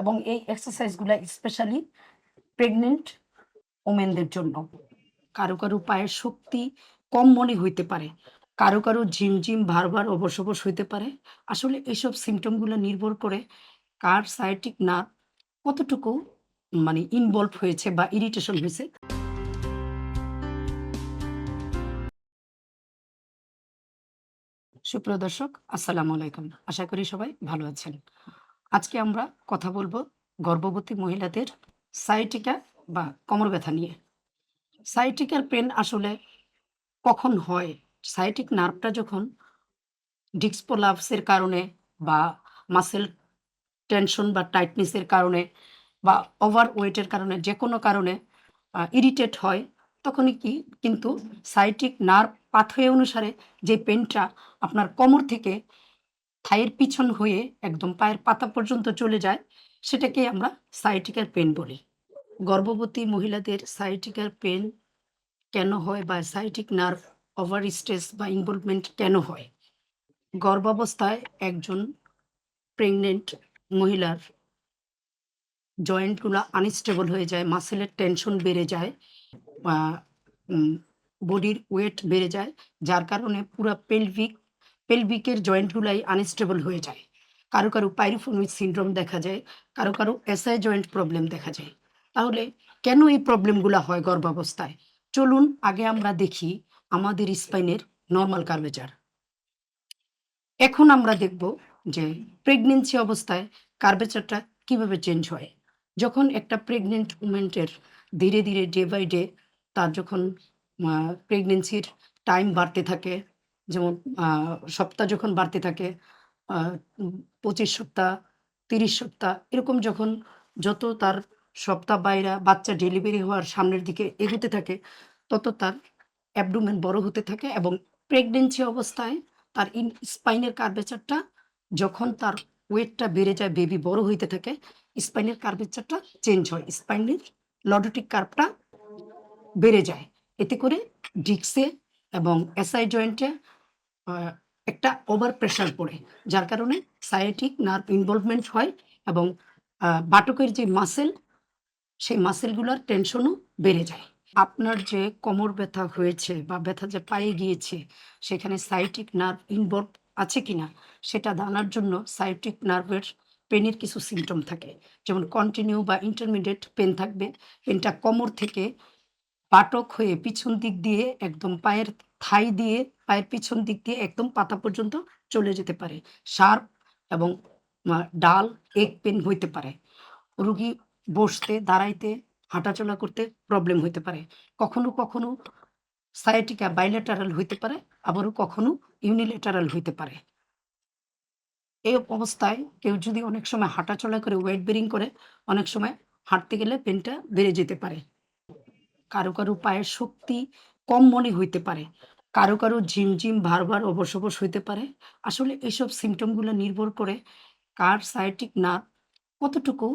এবং এই এক্সারসাইজগুলো specially pregnant ওমেনদের জন্য। কারও কারও পায়ের শক্তি কম মনে হইতে পারে, কারও কারও ঝিমঝিম ভারবার অবশ অবশ হইতে পারে। আসলে এইসব সিমটমগুলো নির্ভর করে কার সায়াটিক না কতটুকু মানে ইনভলভ হয়েছে বা ইরিটেশন হয়েছে। সুপ্রিয় দর্শক, আসসালামু আলাইকুম। আশা করি সবাই ভালো আছেন। আজকে আমরা কথা বলব গর্ভবতী মহিলাদের সাইটিকা বা কোমর ব্যথা নিয়ে। সাইটিকার পেন আসলে কখন হয়? সাইটিক নার্ভটা যখন ডিক্সপোলাপসের কারণে বা মাসেল টেনশন বা টাইটনেসের কারণে বা ওভার ওয়েটের কারণে যে কোনো কারণে ইরিটেট হয়, তখনই কি কিন্তু সাইটিক নার্ভ পাথওয়ে অনুসারে যে পেনটা আপনার কোমর থেকে থাইয়ের পিছন হয়ে একদম পায়ের পাতা পর্যন্ত চলে যায় সেটাকে আমরা সাইটিকার পেন বলি। গর্ভবতী মহিলাদের সাইটিকার পেন কেন হয় বা সাইটিক নার্ভ ওভার স্ট্রেস বা ইনভলভমেন্ট কেন হয়? গর্ভাবস্থায় একজন প্রেগনেন্ট মহিলার জয়েন্টগুলো আনস্টেবল হয়ে যায় মাসেলের টেনশন বেড়ে যায়, বা বডির ওয়েট বেড়ে যায়, যার কারণে পুরো পেলভিক পেলভিকের জয়েন্টগুলাই আনস্টেবল হয়ে যায়। কারও কারও পাইরোফোনিক সিন্ড্রোম দেখা যায়, কারও কারও এসআই জয়েন্ট প্রবলেম দেখা যায়। তাহলে কেন এই প্রবলেমগুলো হয় গর্ভাবস্থায়? চলুন আগে আমরা দেখি আমাদের স্পাইনের নর্মাল কার্ভেচার এখন আমরা দেখব যে প্রেগনেন্সি অবস্থায় কার্ভেচারটা কীভাবে চেঞ্জ হয়। যখন একটা প্রেগনেন্ট উমেন্টের ধীরে ধীরে ডে বাই ডে তার যখন প্রেগনেন্সির টাইম বাড়তে থাকে যেমন সপ্তাহ যখন বাড়তে থাকে পঁচিশ সপ্তাহ, তিরিশ সপ্তাহ, এরকম যখন যত তার সপ্তাহ বাইরা বাচ্চা ডেলিভারি হওয়ার সামনের দিকে এগোতে থাকে, তত তার অ্যাবডোমেন বড় হতে থাকে এবং প্রেগনেন্সি অবস্থায় তার ইন স্পাইনের কার্ভেচারটা যখন তার ওয়েটটা বেড়ে যায় বেবি বড় হইতে থাকে স্পাইনের কার্ভেচারটা চেঞ্জ হয় স্পাইনের লডোটিক কার্ভটা বেড়ে যায়। এতে করে ডিক্সে এবং এসআই জয়েন্টে একটা ওভার প্রেশার পড়ে, যার কারণে সায়াটিক নার্ভ ইনভলভমেন্ট হয় এবং বাটকের যে মাসেল সেই মাসেলগুলোর টেনশনও বেড়ে যায়। আপনার যে কোমর ব্যথা হয়েছে বা ব্যথা যে পায়ে গিয়েছে, সেখানে সাইটিক নার্ভ ইনভলভ আছে কিনা, সেটা জানার জন্য সাইটিক নার্ভের পেনের কিছু সিমটম থাকে। যেমন কন্টিনিউ বা ইন্টারমিডিয়েট পেন থাকবে। পেনটা কোমর থেকে পাটক হয়ে পিছন দিক দিয়ে একদম পায়ের থাই দিয়ে, পায়ের পিছন দিক দিয়ে একদম পাতা পর্যন্ত চলে যেতে পারে। শার্প এবং ডাল এক পেন হইতে পারে। রুগী বসতে, দাঁড়াইতে, হাঁটাচলা করতে প্রবলেম হইতে পারে। কখনো কখনো সায়াটিকা বাইলেটারাল হইতে পারে, আবারও কখনো ইউনিলেটারাল হইতে পারে। এই অবস্থায় কেউ যদি অনেক সময় হাঁটাচলা করে ওয়েট বেরিং করে, অনেক সময় হাঁটতে গেলে পেনটা বেড়ে যেতে পারে। কারও কারও পায়ের শক্তি কম মনে হইতে পারে। কারও কারও ঝিমঝিম ভারবার অবশ অবশ হইতে পারে। আসলে এইসব সিমটমগুলো নির্ভর করে কার সায়াটিক নার্ভ কতটুকু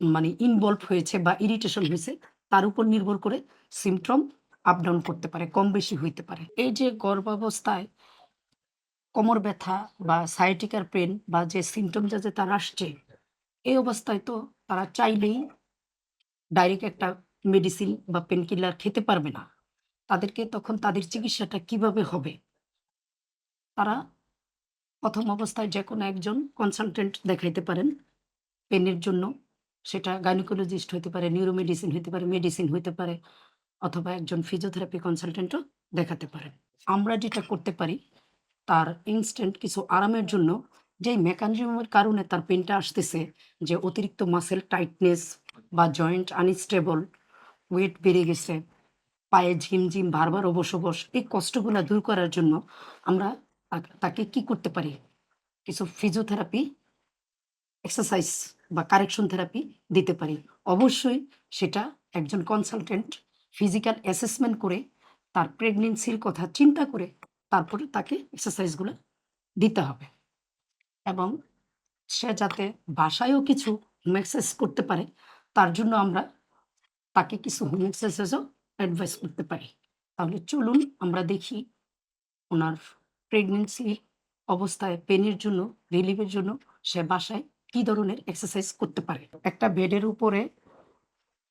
মানে ইনভলভ হয়েছে বা ইরিটেশন হয়েছে, তার উপর নির্ভর করে সিমটম আপ ডাউন করতে পারে, কম বেশি হইতে পারে। এই যে গর্ভাবস্থায় কোমর ব্যথা বা সায়াটিকার পেন বা যে সিমটম যা যে তার আসছে, এই অবস্থায় তো তারা চাইলেই ডাইরেক্ট একটা মেডিসিন বা পেন কিলার খেতে পারবে না। তাদেরকে তখন তাদের চিকিৎসাটা কীভাবে হবে? তারা প্রথম অবস্থায় যে কোনো একজন কনসালটেন্ট দেখাইতে পারেন। পেনের জন্য সেটা গাইনোকোলজিস্ট হতে পারে নিউরোমেডিসিন হতে পারে মেডিসিন হতে পারে, অথবা একজন ফিজিওথেরাপি কনসালটেন্টও দেখাতে পারেন। আমরা যেটা করতে পারি, তার ইনস্ট্যান্ট কিছু আরামের জন্য যেই মেকানিজমের কারণে তার পেনটা আসতেছে, যে অতিরিক্ত মাসেল টাইটনেস বা জয়েন্ট আনস্টেবল ওয়েট বেড়ে গেছে পায়ে ঝিমঝিম বারবার অবশ অবশ এই কষ্টগুলো দূর করার জন্য আমরা তাকে কি করতে পারি? কিছু ফিজিওথেরাপি এক্সারসাইজ বা কারেকশন থেরাপি দিতে পারি। অবশ্যই সেটা একজন কনসালটেন্ট ফিজিক্যাল অ্যাসেসমেন্ট করে, তার প্রেগনেন্সির কথা চিন্তা করে, তারপরে তাকে এক্সারসাইজগুলো দিতে হবে। এবং সে যাতে বাসায়ও কিছু হোম এক্সারসাইজ করতে পারে, তার জন্য আমরা তাকে কিছু হোম এক্সারসাইজও অ্যাডভাইস করতে পারি। তাহলে চলুন আমরা দেখি ওনার প্রেগনেন্সি অবস্থায় পেনের জন্য রিলিফের জন্য সে বাসায় কি ধরনের এক্সারসাইজ করতে পারে? একটা বেডের উপরে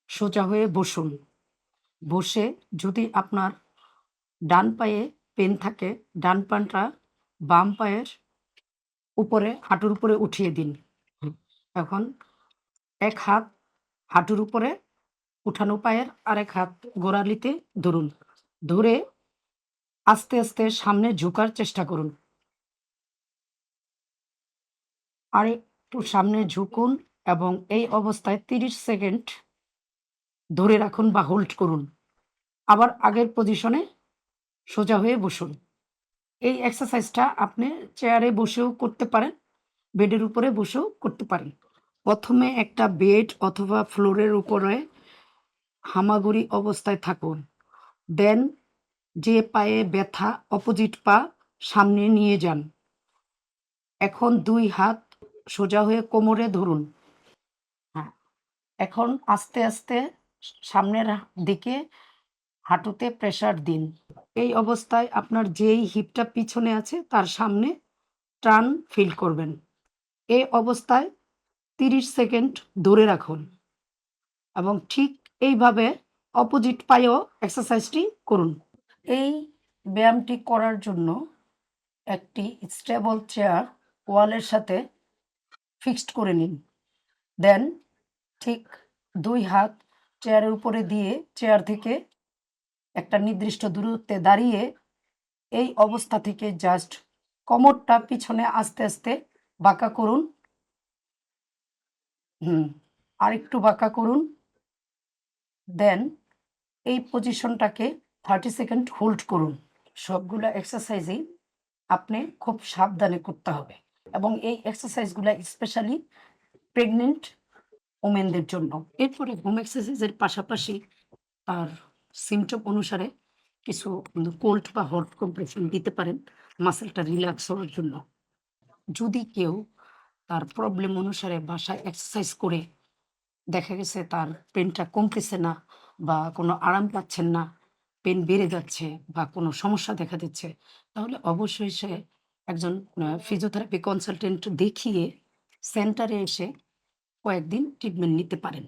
সোজা হয়ে বসুন। বসে যদি আপনার ডান পায়ে পেন থাকে, ডান পানটা বাম পায়ের উপরে হাঁটুর উপরে উঠিয়ে দিন। এখন এক হাত হাঁটুর উপরে উঠানো পায়ের আরেক হাত গোড়ালিতে ধরুন ধরে আস্তে আস্তে সামনে ঝুঁকার চেষ্টা করুন। আর একটু সামনে ঝুঁকুন এবং এই অবস্থায় তিরিশ সেকেন্ড ধরে রাখুন বা হোল্ড করুন। আবার আগের পজিশনে সোজা হয়ে বসুন। এই এক্সারসাইজটা আপনি চেয়ারে বসেও করতে পারেন, বেডের উপরে বসেও করতে পারেন। প্রথমে একটা বেড অথবা ফ্লোরের উপরে হামাগুড়ি অবস্থায় থাকুন। দেন, যে পায়ে ব্যথা অপোজিট পা সামনে নিয়ে যান। এখন দুই হাত সোজা হয়ে কোমরে ধরুন। হ্যাঁ এখন আস্তে আস্তে সামনের দিকে হাঁটুতে প্রেসার দিন। এই অবস্থায় আপনার যেই হিপটা পিছনে আছে, তার সামনে টান ফিল করবেন। এই অবস্থায় তিরিশ সেকেন্ড ধরে রাখুন। এবং ঠিক এইভাবে অপোজিট পায়েও এক্সারসাইজটি করুন। এই ব্যায়ামটি করার জন্য একটি স্টেবল চেয়ার ওয়ালের সাথে ফিক্সড করে নিন। দেন ঠিক দুই হাত চেয়ারের উপরে দিয়ে চেয়ার থেকে একটা নির্দিষ্ট দূরত্বে দাঁড়িয়ে এই অবস্থা থেকে জাস্ট কোমরটা পিছনে আস্তে আস্তে বাঁকা করুন। হুম, আরেকটু বাঁকা করুন। দেন এই পজিশনটাকে থার্টি সেকেন্ড হোল্ড করুন। সবগুলো এক্সারসাইজই আপনি খুব সাবধানে করতে হবে। এবং এই এক্সারসাইজগুলো স্পেশালি প্রেগনেন্ট ওমেনদের জন্য। এরপরে হোম এক্সারসাইজের পাশাপাশি তার সিমটম অনুসারে কিছু কোল্ড বা হট কম্প্রেশন দিতে পারেন। মাসেলটা রিল্যাক্স হওয়ার জন্য। যদি কেউ তার প্রবলেম অনুসারে বাসায় এক্সারসাইজ করে দেখা গেছে তার পেনটা কমতেছে না বা কোনো আরাম পাচ্ছেন না, পেন বেড়ে যাচ্ছে বা কোনো সমস্যা দেখা দিচ্ছে, তাহলে অবশ্যই সে একজন ফিজিওথেরাপি কনসালটেন্ট দেখিয়ে সেন্টারে এসে কয়েকদিন ট্রিটমেন্ট নিতে পারেন।